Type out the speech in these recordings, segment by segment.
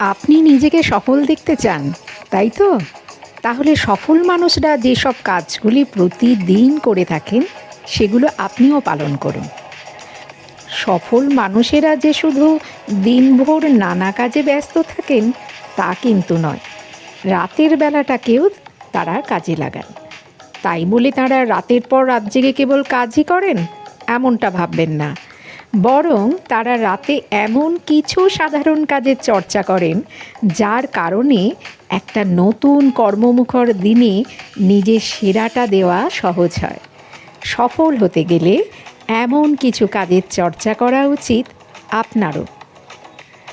আপনি নিজেকে সফল দেখতে চান, তাই তো? তাহলে সফল মানুষরা যেসব কাজগুলি প্রতিদিন করে থাকেন, সেগুলো আপনিও পালন করুন। সফল মানুষেরা যে শুধু দিনভর নানা কাজে ব্যস্ত থাকেন, তা কিন্তু নয়। রাতের বেলাটাকেও তারা কাজে লাগান। তাই বলে তারা রাতের পর রাত জেগে কেবল কাজই করেন? এমনটা ভাববেন না। বরং তারা রাতে এমন কিছু সাধারণ কাজের চর্চা করেন, যার কারণে একটা নতুন কর্মমুখর দিনে নিজের সেরাটা দেওয়া সহজ হয়। সফল হতে গেলে এমন কিছু কাজের চর্চা করা উচিত আপনারও।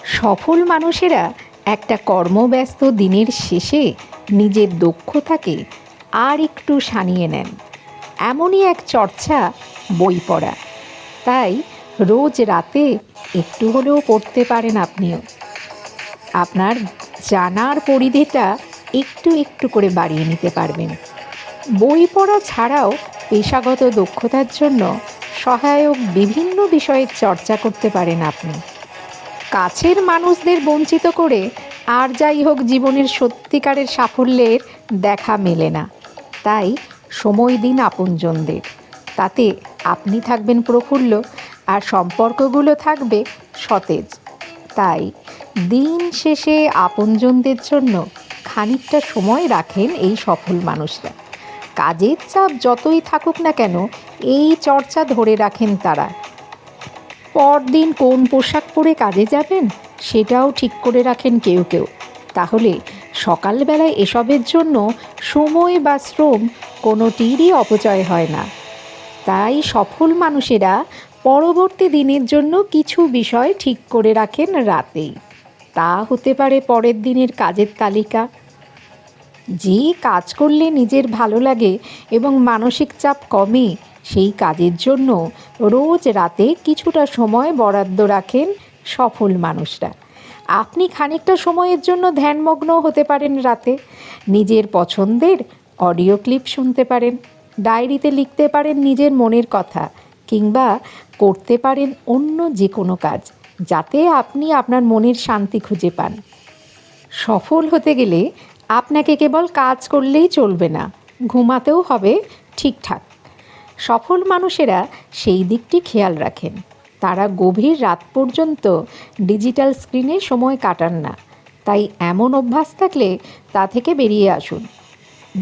সফল মানুষেরা একটা কর্মব্যস্ত দিনের শেষে নিজের দক্ষতাকে আর একটু সানিয়ে নেন। এমনই এক চর্চা বই পড়া। তাই রোজ রাতে একটু হলেও পড়তে পারেন আপনিও। আপনার জানার পরিধিটা একটু একটু করে বাড়িয়ে নিতে পারবেন। বই পড়া ছাড়াও পেশাগত দক্ষতার জন্য সহায়ক বিভিন্ন বিষয়ের চর্চা করতে পারেন আপনি। কাছের মানুষদের বঞ্চিত করে আর যাই হোক জীবনের সত্যিকারের সাফল্যের দেখা মেলে না। তাই সময় দিন আপনজনদের। তাতে আপনি থাকবেন প্রফুল্ল। আর সম্পর্কগুলো থাকবে সতেজ। তাই দিন শেষে আপনজনদের জন্য খানিকটা সময় রাখেন এই সফল মানুষরা। কাজের চাপ যতই থাকুক না কেন, এই চর্চা ধরে রাখেন তারা। পরদিন কোন পোশাক পরে কাজে যাবেন, সেটাও ঠিক করে রাখেন কেউ কেউ। তাহলে সকালবেলায় এসবের জন্য সময় বা শ্রম কোনোটিরই অপচয় হয় না। তাই সফল মানুষেরা পরবর্তী দিনের জন্য কিছু বিষয় ঠিক করে রাখেন রাতেই। তা হতে পারে পরের দিনের কাজের তালিকা। যে কাজ করলে নিজের ভালো লাগে এবং মানসিক চাপ কমে, সেই কাজের জন্য রোজ রাতে কিছুটা সময় বরাদ্দ রাখেন সফল মানুষরা। আপনি খানিকটা সময়ের জন্য ধ্যানমগ্ন হতে পারেন রাতে। নিজের পছন্দের অডিও ক্লিপ শুনতে পারেন। ডায়েরিতে লিখতে পারেন নিজের মনের কথা। কিংবা করতে পারেন অন্য যে কোনো কাজ, যাতে আপনি আপনার মনের শান্তি খুঁজে পান। সফল হতে গেলে আপনাকে কেবল কাজ করলেই চলবে না, ঘুমাতেও হবে ঠিকঠাক। সফল মানুষেরা সেই দিকটি খেয়াল রাখেন। তারা গভীর রাত পর্যন্ত ডিজিটাল স্ক্রিনে সময় কাটান না, তাই এমন অভ্যাস থাকলে তা থেকে বেরিয়ে আসুন।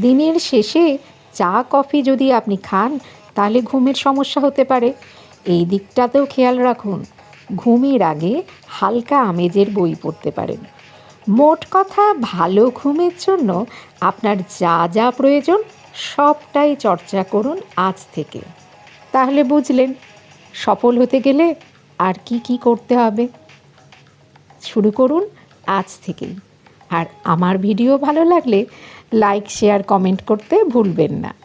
দিনের শেষে চা, কফি যদি আপনি খান তাহলে ঘুমের সমস্যা হতে পারে। এই দিকটাতেও খেয়াল রাখুন, ঘুমের আগে হালকা আমেজের বই পড়তে পারেন। মোট কথা, ভালো ঘুমের জন্য আপনার যা যা প্রয়োজন সবটাই চর্চা করুন আজ থেকে। তাহলে বুঝলেন, সফল হতে গেলে আর কি কি করতে হবে। শুরু করুন আজ থেকেই। আর আমার ভিডিও ভালো লাগলে লাইক, শেয়ার, কমেন্ট করতে ভুলবেন না।